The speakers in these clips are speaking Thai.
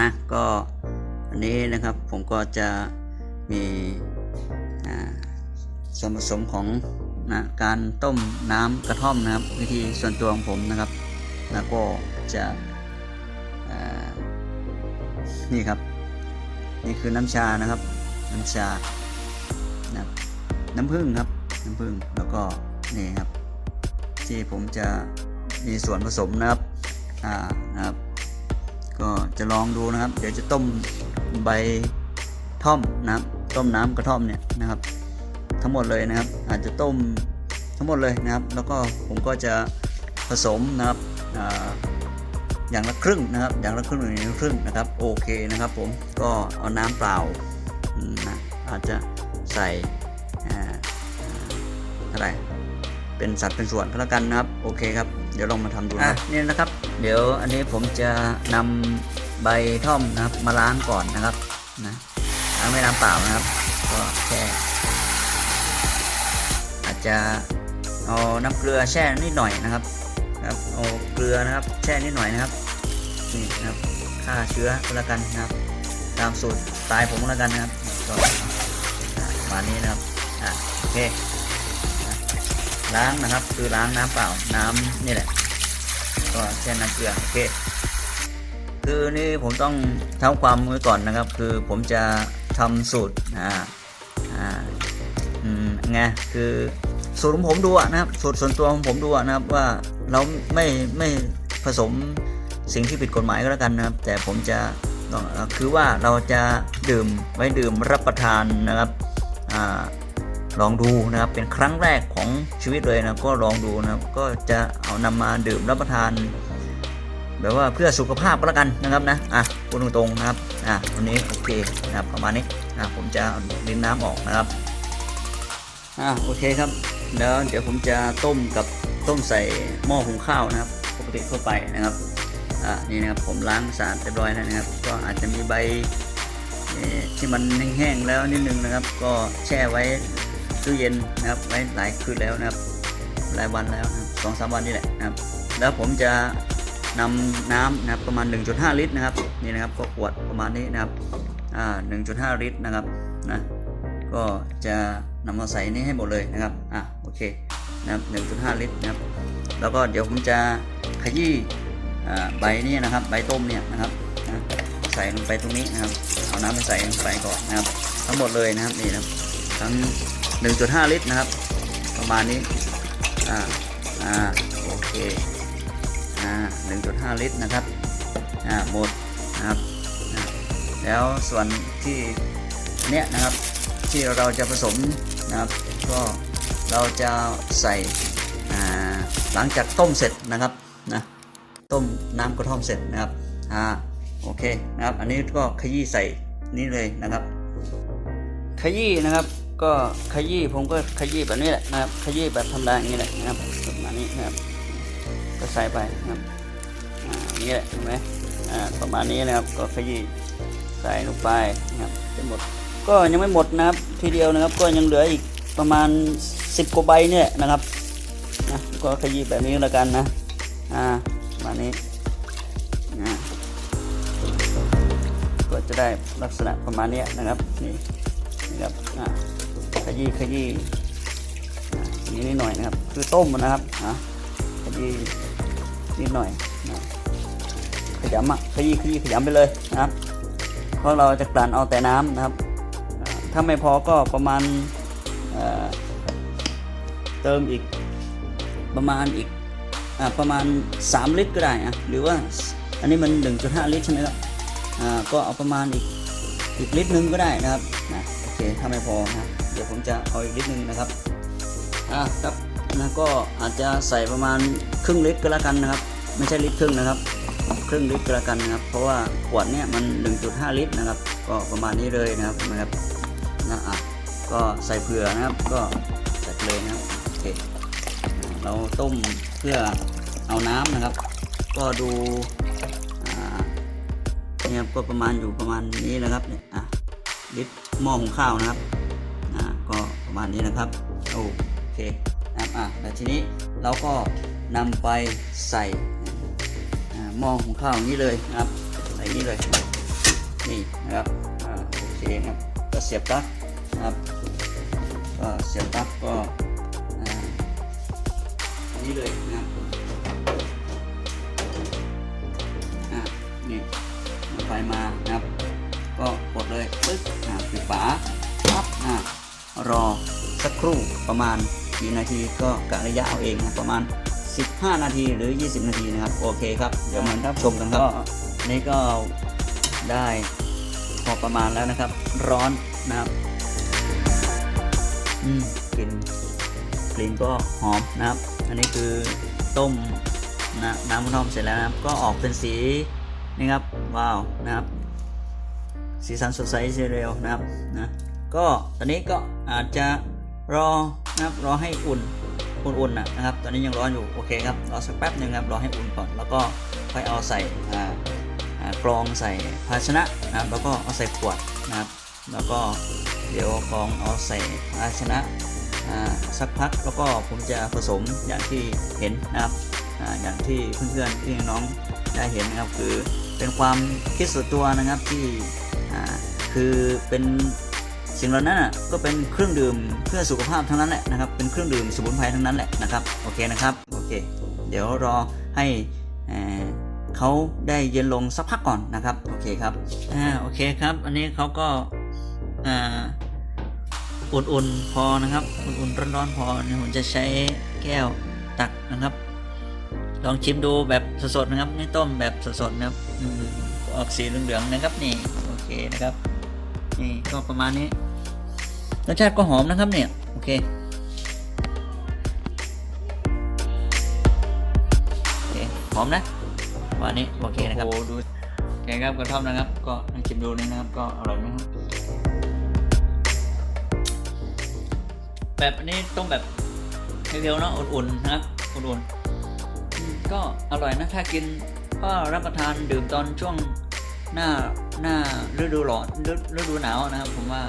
นะก็อันนี้นะครับผมก็จะมีส่วนผสมของนะการต้มน้ำกระท่อมนะครับ วิธีส่วนตัวของผมนะครับ แล้วก็จะนี่ครับ นี่คือน้ำชานะครับ น้ำชานะน้ำผึ้งครับ น้ำผึ้งแล้วก็นี่ครับ ที่ผมจะมีส่วนผสมนะครับอ่านะครับ ก็จะลองดูนะครับ เดี๋ยวจะต้มใบท่อมนะครับต้มน้ำกระท่อมเนี่ยนะครับ ทั้งหมดเลยนะครับ อาจจะต้มทั้งหมดเลยนะครับ แล้วก็ผมก็จะผสมนะครับออย่างละครึ่งนะครับ อย่างละครึ่งหรืออย่างละครึ่งนะครับโอเคนะครับ ผมก็เอาน้ำเปล่าอืมนะอาจจะใส่อ่าอ่าเท่าไหร่เป็นสัดเป็นส่วนก็แล้วกันนะครับ โอเคครับ เดี๋ยวลองมาทำดูนะนี่นะครับ เดี๋ยวอันนี้ผมจะนำใบท่อมนะครับมาล้างก่อนนะครับนะล้างไม่น้ำเปล่านะครับ ก็แช่อาจจะเอาน้ำเกลือแช่นิดหน่อยนะครับครับเอาเกลือนะครับแช่นิดหน่อยนะครับนี่นะครับฆ่าเชื้อก็แล้วกันนะครับ ตามสูตรตล์ผมก็แล้วกันนะครับก็อะประมาณนี้นะครับอะโอเคล้างนะครับคือล้างน้ำเปล่าน้ำนี่แหละ ก็แช่น้ำเกลือโอเคคือนี่ผมต้องท้าความไว้ก่อนนะครับ คือผมจะทำสูตรอ่าอ่าอืมไงคือสูตรของผมดูอะนะครับสูตรส่วนตัวของผมดูอะนะครับว่าเราไม่ไม่ผสมสิ่งที่ผิดกฎหมายก็แล้วกันนะครับ แต่ผมจะคือว่าเราจะดื่มไว้ดื่มรับประทานนะครับอ่า ลองดูนะครับเป็นครั้งแรกของชีวิตเลยนะก็ลองดูนะครับก็จะเอานำมาดื่มรับประทานแบบว่าเพื่อสุขภาพก็แล้วกันนะครับนะอะพูดตรงๆนะครับอะวันนี้โอเคนะครับประมาณนี้อะผมจะดินน้ำออกนะครับอะโอเคครับแล้วเดี๋ยวผมจะต้มกับต้มใส่หม้อหุงข้าวนะครับ ปกติทั่วไปนะครับอะนี่นะครับผมล้างสะอาดเรียบร้อยแล้วนะครับ ก็อาจจะมีใบที่มันแห้งๆแล้วนิดนึงนะครับ ก็แช่ไว้ ตู้เย็นนะครับไว้หลายคืนแล้วนะครับ หลายวันแล้วสองสามวันนี่แหละนะครับ แล้วผมจะนำน้ำนะครับประมาณ 1.5 ลิตรนะครับนี่นะครับก็ขวดประมาณนี้นะครับอ่า1.5 ลิตรนะครับนะก็จะนำมาใส่นี่ให้หมดเลยนะครับอะโอเคนะครับ1.5 ลิตรนะครับ แล้วก็เดี๋ยวผมจะขยี้ใบนี้นะครับ ใบต้มเนี่ยนะครับนะใส่ลงไปตรงนี้นะครับ เอาน้ำไปใส่ลงไปก่อนนะครับ ทั้งหมดเลยนะครับนี่นะครับทั้ง 1.5 ลิตรนะครับ ประมาณนี้ อ่า อ่า โอเค อ่า 1.5 ลิตรนะครับ อ่า หมดนะครับ แล้วส่วนที่เนี้ยนะครับ ที่เราจะผสมนะครับ ก็เราจะใส่ อ่า หลังจากต้มเสร็จนะครับ นะ ต้มน้ำกระท่อมเสร็จนะครับ อ่า โอเคนะครับ อันนี้ก็ขยี้ใส่นี่เลยนะครับ ขยี้นะครับ ก็ขยี้ผมก็ขยี้แบบนี้แหละนะครับขยี้แบบธรรมดาอย่างนี้แหละนะครับประมาณนี้นะครับ ก็ใส่ไปนะครับอ่านี้แหละเห็นไหมอ่าประมาณนี้นะครับก็ขยี้ใส่ลงไปนะครับจะหมด ก็ยังไม่หมดนะครับทีเดียวนะครับ ก็ยังเหลืออีกประมาณ 10กว่าใบเนี่ยนะครับนะก็ขยี้แบบนี้แล้วกันนะอ่าประมาณนี้นะก็จะได้ลักษณะประมาณนี้นะครับนี่นะครับอะ ขยี้ขยี้นี้นิดหน่อยนะครับ คือต้มมันนะครับอะขยี้นิดหน่อยนะขยำอะขยี้ขยี้ขยำไปเลยนะครับ เพราะเราจะกลั่นเอาแต่น้ำนะครับ ถ้าไม่พอก็ประมาณเอ่อเติมอีกประมาณอีกอประมาณ 3 ลิตรก็ได้อะหรือว่าอันนี้มัน 1.5 ลิตรใช่ไหมครับอ่าก็เอาประมาณอีกอีกลิตรหนึงก็ได้นะครับนะโอเคถ้าไม่พอนะเดี๋ ยวผมจะเอาอีกลิตรหนึงนะครับอะครับนะก็อาจจะใส่ประมาณครึ่งลิตรก็แล้วกันนะครับ ไม่ใช่ลิตรครึ่งนะครับ ครึ่งลิตรก็แล้วกันนะครับ เพราะว่าขวดเนี้ยมัน 1.5 ลิตรนะครับ ก็ประมาณนี้เลยนะครับนะครับนะอะก็ใส่เผื่อนะครับก็ใส่เลยนะครับโอเคเราต้มเพื่อเอาน้ำนะครับ ก็ดูเนี่ยก็ประมาณอยู่ประมาณนี้นะครับเนี่ยอะลิตรหม้อหุงข้าวนะครับ มาณนี้นะครับโอเคนะครับอะแล้วทีนี้เราก็นำไปใส่หม้อหุงข้าวอย่างนี้เลยนะครับใส่นี้เลยนี่นะครับอโอเคนะครับก็เสียบปลั๊กนะครับก็เสียบปลั๊กก็อันนี้เลยนะครับนี่ไฟมานะครับ ก็กดเลยปึ๊บปิดฝาปั๊บอ่ารอ รู่ประมาณกี่นาทีก็กะระยะเอาเองนะประมาณ 15 นาทีหรือ 20 นาทีนะครับโอเคครับเดี๋ยวมารับชมกันครับนี่ก็ได้พอประมาณแล้วนะครับ ร้อนนะครับอืมกลิ่นกลิ่นก็หอมนะครับ อันนี้คือต้มนะน้ำกระท่อมเสร็จแล้วนะครับ ก็ออกเป็นสีนี่ครับว้าวนะครับ สีสันสดใสเสียเร็วนะครับนะก็ตอนนี้ก็อาจจะ รอนะครับรอให้อุ่นอุ่นๆนะนะครับ ตอนนี้ยังร้อนอยู่โอเคครับรอสักแป๊บหนึ่งครับรอให้อุ่นก่อนแล้วก็ค่อยเอาใส่กรองใส่ภาชนะนะครับแล้วก็เอาใส่ขวดนะครับ แล้วก็เดี๋ยวกรองเอาใส่ภาชนะสักพักแล้วก็ผมจะผสมอย่างที่เห็นนะครับออย่างที่เพื่อนๆที่น้องได้เห็นนะครับคือเป็นความคิดส่วนตัวนะครับที่คือเป็น สิ่งเหล่านั้นก็เป็นเครื่องดื่มเพื่อสุขภาพทั้งนั้นแหละนะครับ เป็นเครื่องดื่มสมุนไพรทั้งนั้นแหละนะครับ โอเคนะครับ โอเค เดี๋ยวรอให้เอ่อเขาได้เย็นลงสักพักก่อนนะครับ โอเคครับ อ่า โอเคครับ อันนี้เขาก็ อ่า อุ่นๆ พอนะครับ อุ่นๆ ร้อนๆ พอเนี่ยผมจะใช้แก้วตักนะครับ ลองชิมดูแบบสดๆ นะครับนี่ต้มแบบสดๆ นะครับออกสีเหลืองๆ นะครับ นี่ โอเคนะครับ นี่ก็ประมาณนี้ รสชาติก็หอมนะครับเนี่ย โอเคโอเคหอมนะวันนี้โอเคนะครับโอ้ดูโอเคครับกระท่อมนะครับ ก็ลองชิมดูนี่นะครับ ก็อร่อยไหมครับแบบนี้ต้มแบบเร็วๆเนาะอุ่นๆนะครับอุ่นๆก็อร่อยนะถ้ากินก็รับประทานดื่มตอนช่วงหน้าหน้าฤดูร้อนฤดูหนาวนะครับ ผมว่า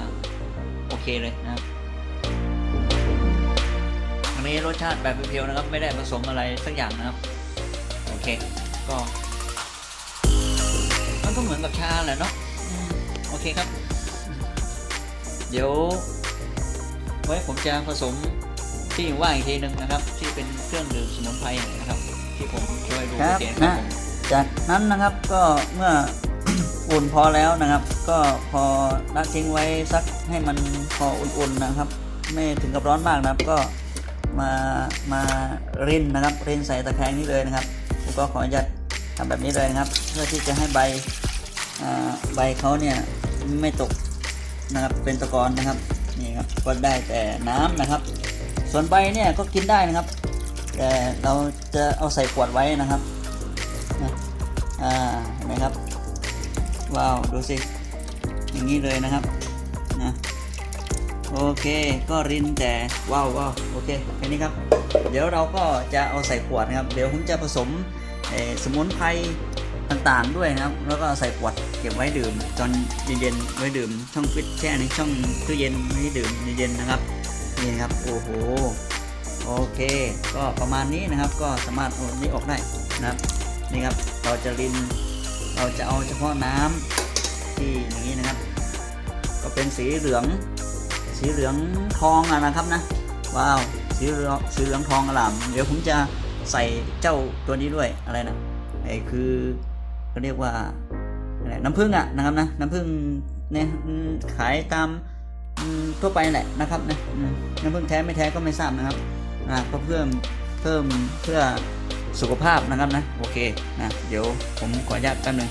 เคเลยนะครับอันนี้รสชาติแบบเพียวๆนะครับ ไม่ได้ผสมอะไรสักอย่างนะครับ โอเค ก็ มันก็เหมือนกับชาแหละเนาะอืมโอเคครับ เดี๋ยว ไว้ผมจะผสมที่ว่าอีกทีหนึ่งนะครับ ที่เป็นเครื่องดื่มสมุนไพรนะครับ ที่ผมช่วยดูครับโอเนะจากนั้นนะครับก็เมื่ออุ่นพอแล้วนะครับ ก็พอละทิ้งไว้สัก ให้มันพออุ่นๆนะครับ ไม่ถึงกับร้อนมากนะครับ ก็มามารินนะครับรินใส่ตะแคงนี้เลยนะครับผมก็ขออนุญาตทำแบบนี้เลยนะครับ เพื่อที่จะให้ใบใบเขาเนี่ยไม่ตกนะครับเป็นตะกอนนะครับนี่ครับก็ได้แต่น้ำนะครับ ส่วนใบเนี่ยก็กินได้นะครับ แต่เราจะเอาใส่ขวดไว้นะครับนะอ่านไหมครับว้าวดูสิอย่างนี้เลยนะครับ โอเค ก็รินแต่ว้าวว้าวโอเคแค่นี้ครับ เดี๋ยวเราก็จะเอาใส่ขวดนะครับ เดี๋ยวผมจะผสมสมุนไพรต่างๆด้วยนะครับ แล้วก็ใส่ขวดเก็บไว้ดื่มตอนเย็นๆไว้ดื่มช่องฟิตแช่ในช่องตู้เย็นไว้ดื่มเย็นๆนะครับนี่ครับโอ้โหโอเค ก็ประมาณนี้นะครับก็สามารถเอานี้ออกได้นะครับนี่ครับเราจะรินเราจะเอาเฉพาะน้ำที่อย่างนี้นะครับ ก็เป็นสีเหลือง สีเหลืองทองอะนะครับนะว้าวสีเหลืองสีเหลืองทองอลามเดี๋ยวผมจะใส่เจ้าตัวนี้ด้วยอะไรนะไอ้คือเขาเรียกว่าน้ำผึ้งอะนะครับนะน้ำผึ้งเนี่ยขายตามทั่วไปแหละนะครับนะน้ำผึ้งแท้ไม่แท้ก็ไม่ทราบนะครับอ่าก็เพิ่มเพิ่มเพื่อสุขภาพนะครับนะโอเคนะเดี๋ยวผมขออนุญาตแป๊บนึง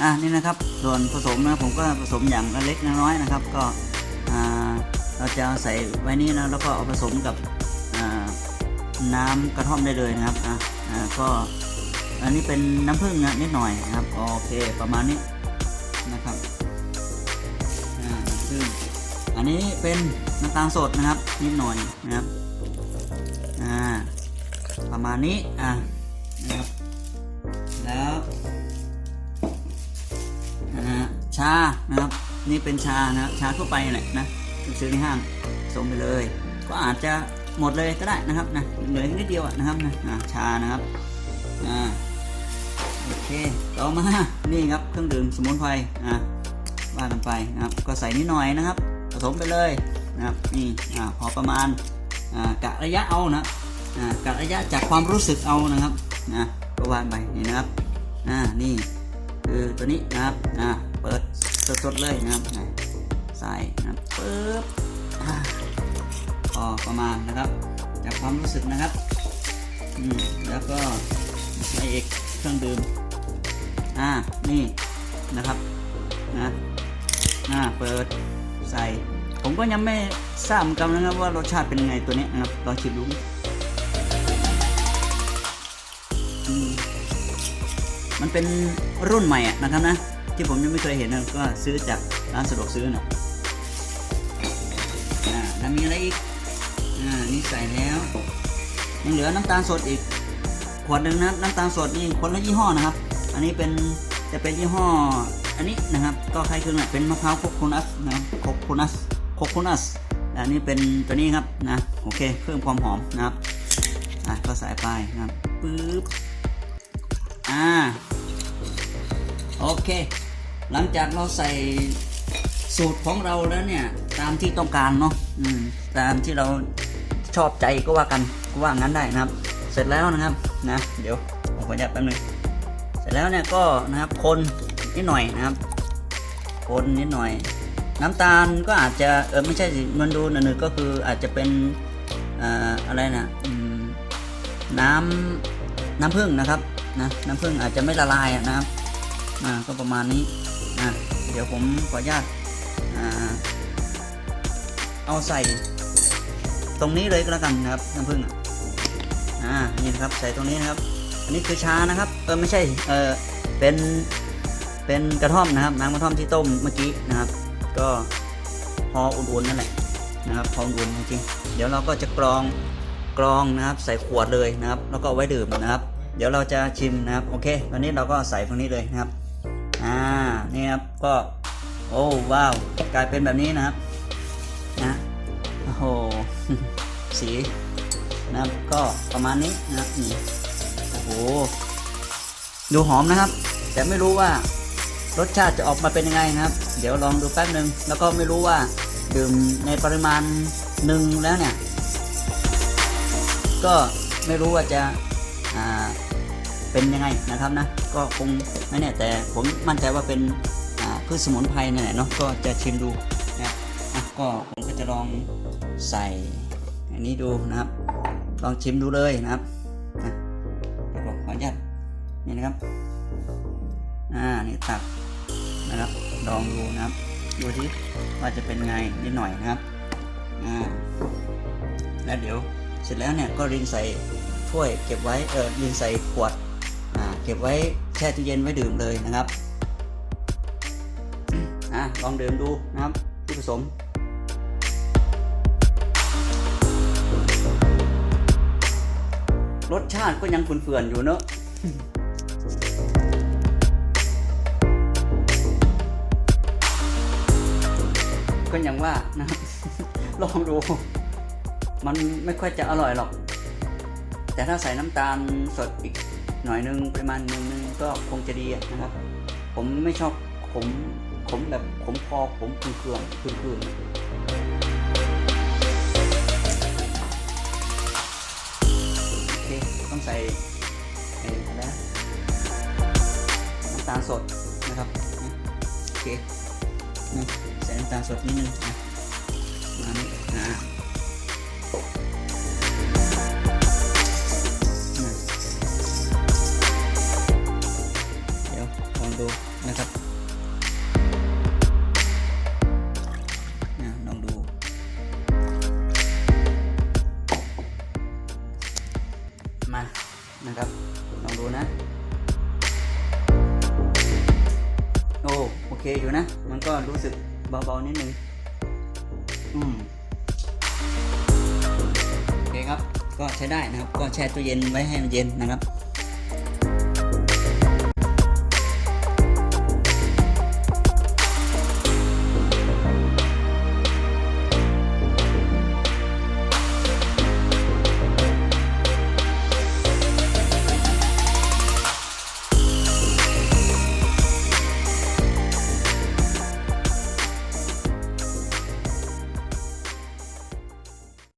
อ่านี่นะครับส่วนผสมนะผมก็ผสมอย่างละเล็กน้อยนะครับ ก็ เราจะเอาใส่ไว้นี่นะแล้วก็เอาผสมกับน้ำกระท่อมได้เลยนะครับอ่าก็อันนี้เป็นน้ำผึ้งนะนิดหน่อยนะครับโอเคประมาณนี้นะครับอ่าน้ำผึ้งอันนี้เป็นน้ำตาลสดนะครับนิดหน่อยนะครับอ่าประมาณนี้อะนะครับแล้วนะฮะชานะครับนี่เป็นชานะครับชาทั่วไปแหละนะ ซื้อในห้างส่งไปเลย ก็อาจจะหมดเลยก็ได้นะครับนะเหลือนิดเดียวนะครับนะชานะครับอ่าโอเคต่อมานี่ครับเครื่องดื่มสมุนไพรอ่าว่ากันไปนะครับก็ใส่นิดหน่อยนะครับ ผสมไปเลยนะครับนี่อ่าพอประมาณอ่ากะระยะเอานะอ่ากะระยะจากความรู้สึกเอานะครับนะก็วางไปนี่นะครับอ่านี่คือตัวนี้นะครับอ่าเปิดสดๆเลยนะครับ ใส่นะปึ๊บพอประมาณนะครับจากความรู้สึกนะครับอืมแล้วก็ใส่อีกเครื่องดื่มอ่านี่นะครับนะอ่าเปิดใส่ ผมก็ยังไม่ทราบเหมือนกันนะครับว่ารสชาติเป็นยังไงตัวนี้นะครับลองชิมดูมันเป็นรุ่นใหม่นะครับนะ ที่ผมยังไม่เคยเห็นนะก็ซื้อจากร้านสะดวกซื้อนะ แล้วมีอะไรอีก อ่า นี่ใส่แล้ว ยังเหลือน้ำตาลสดอีก ขวดหนึ่งนะน้ำตาลสดนี่คนละยี่ห้อนะครับ อันนี้เป็นจะเป็นยี่ห้อ อันนี้นะครับ ก็คล้ายคลึงเป็นมะพร้าวโคโคนัสนะครับโคโคนัสโคโคนัสอันนี้เป็นตัวนี้ครับนะ โอเคเพิ่มความหอมนะครับ อะก็ใส่ไปนะครับปึ๊บ อ่า โอเค หลังจากเราใส่ สูตรของเราแล้วเนี่ยตามที่ต้องการเนาะอืมตามที่เราชอบใจก็ว่ากันก็ว่างั้นได้นะครับ เสร็จแล้วนะครับนะเดี๋ยวผมขออนุญาตแป๊บนึงเสร็จแล้วเนี่ยก็นะครับคนนิดหน่อยนะครับ คนนิดหน่อย น้ำตาลก็อาจจะเออไม่ใช่สิมันดูหนึ่งก็คืออาจจะเป็นเอ่ออะไรนะน้ำน้ำผึ้งนะครับนะน้ำผึ้งอาจจะไม่ละลายนะครับอ่าก็ประมาณนี้นะเดี๋ยวผมขออนุญาต เอาใส่ ตรงนี้เลยก็แล้วกันนะครับน้ำผึ้งอะอ่านี่นะครับใส่ตรงนี้นะครับอันนี้คือชานะครับเออไม่ใช่เออเป็นเป็นกระท่อมนะครับน้ำกระท่อมที่ต้มเมื่อกี้นะครับ ก็พออุ่นๆนั่นแหละนะครับพออุ่นจริงๆเดี๋ยวเราก็จะกรองกรองนะครับ ใส่ขวดเลยนะครับ แล้วก็ไว้ดื่มนะครับ เดี๋ยวเราจะชิมนะครับโอเคตอนนี้เราก็ใส่ตรงนี้เลยนะครับอ่านี่ครับก็ โอ้ว้าวกลายเป็นแบบนี้นะครับนะโอ้โหสีนะครับก็ประมาณนี้นะครับนี่โอ้โหดูหอมนะครับ แต่ไม่รู้ว่ารสชาติจะออกมาเป็นยังไงนะครับ เดี๋ยวลองดูแป๊บหนึ่งแล้วก็ไม่รู้ว่าดื่มในปริมาณหนึ่งแล้วเนี่ย ก็ไม่รู้ว่าจะาเป็นยังไงนะครับนะ ก็คงไม่แน่แต่ผมมั่นใจว่าเป็น พืชสมุนไพรนั่นแหละเนาะก็จะชิมดูนะอะก็ผมก็จะลองใส่อันนี้ดูนะครับ ลองชิมดูเลยนะครับนะเดี๋ยวผมขออนุญาตนี่นะครับอ่านี่ตักนะครับลองดูนะครับ ดูที่ว่าจะเป็นไงนิดหน่อยนะครับอ่าแล้วเดี๋ยวเสร็จแล้วเนี่ยก็รินใส่ถ้วยเก็บไว้เออรินใส่ขวดอ่าเก็บไว้แช่ตู้เย็นไว้ดื่มเลยนะครับ ลองดื่มดูนะครับที่ผสมรสชาติก็ยังเฟื่อนๆอยู่เนอะก็ยังว่านะครับลองดู มันไม่ค่อยจะอร่อยหรอก แต่ถ้าใส่น้ำตาลสดอีกหน่อยนึงปริมาณหนึงนึงก็คงจะดีนะครับ ผมไม่ชอบขม ขมแบบขมคอขมเคืองๆเคืองโอเคต้องใส่ไอ้นะน้ำตาลสดนะครับโอเคนะใส่น้ำตาลสดนิดนึงนะมานี่นะ ใช้ได้นะครับ ก็แช่ตู้เย็นไว้ให้มันเย็นนะครับ